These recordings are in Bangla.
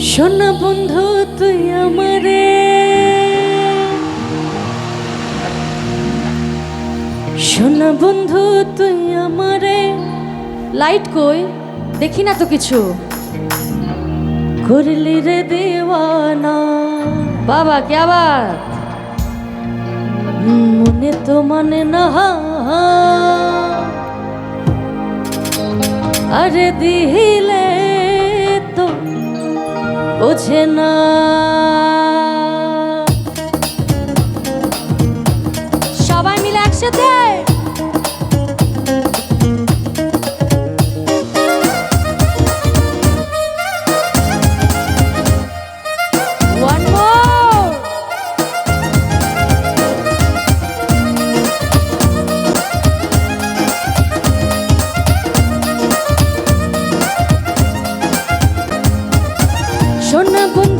সোনা বন্ধু, তুই আমারে। সোনা বন্ধু, তুই আমারে। লাইট কই? দেখি না তো কিছু। করলি রে দেওয়ানা। বাবা, কে আবার? মনে তো মানে না। আরে দিলে বোঝে না।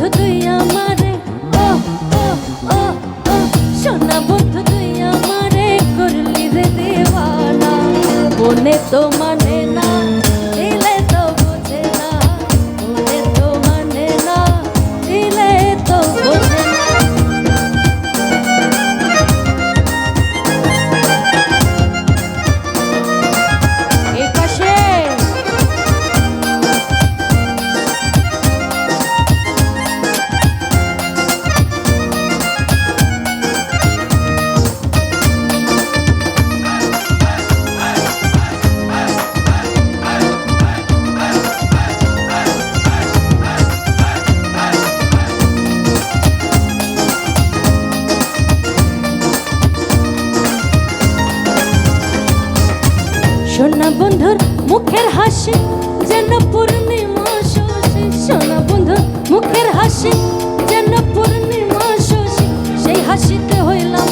বন্ধু তুই আমার সোনা বন্ধুর মুখের হাসি, যেন পূর্ণিমা শোষে সোনা বন্ধুর মুখের হাসি, যেন পূর্ণিমা শোষে সেই হাসিতে হইলাম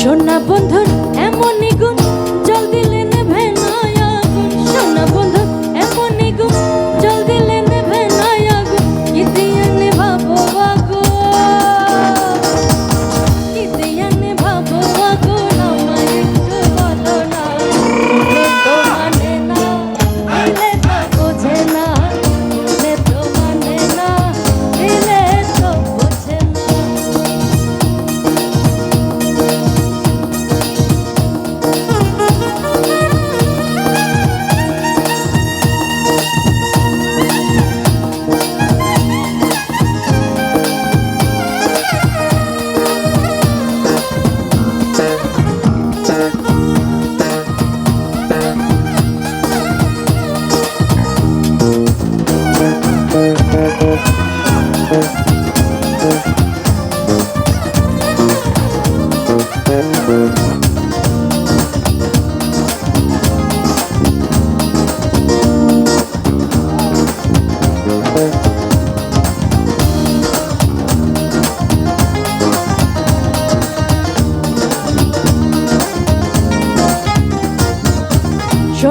শোন না বন্ধুর এমনই গুণ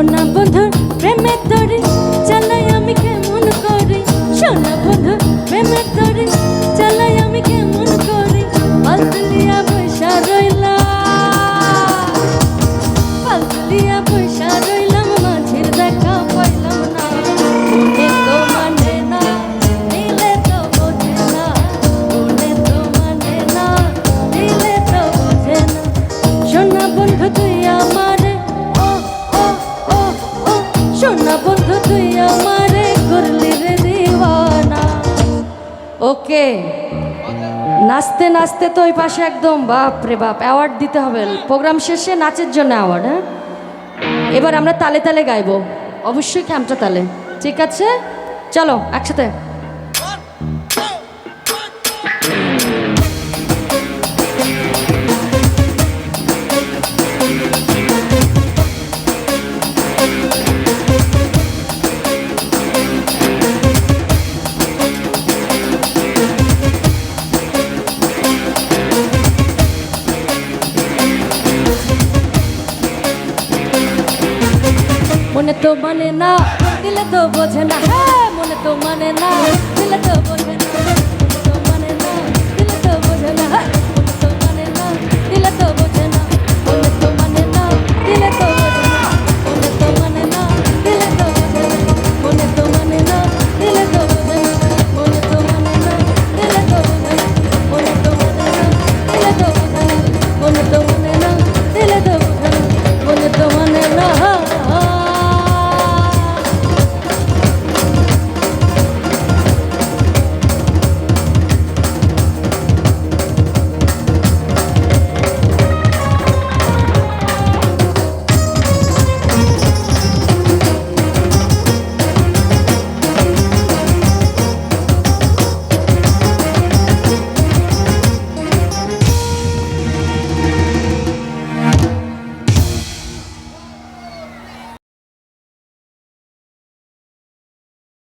না বন্ধু ওকে। নাচতে নাচতে তো ওই পাশে একদম বাপ রে বাপ অ্যাওয়ার্ড দিতে হবে। প্রোগ্রাম শেষে নাচের জন্য অ্যাওয়ার্ড হ্যাঁ? এবার আমরা তালে তালে গাইব। অবশ্যই খ্যামটা তালে। ঠিক আছে? চলো, একসাথে। মনে তো মানে না, দিলে তো বোঝে না। হ্যাঁ মনে তো মানে না, দিলে তো বোঝে না। মনে তো মানে না, দিলে তো বোঝে না।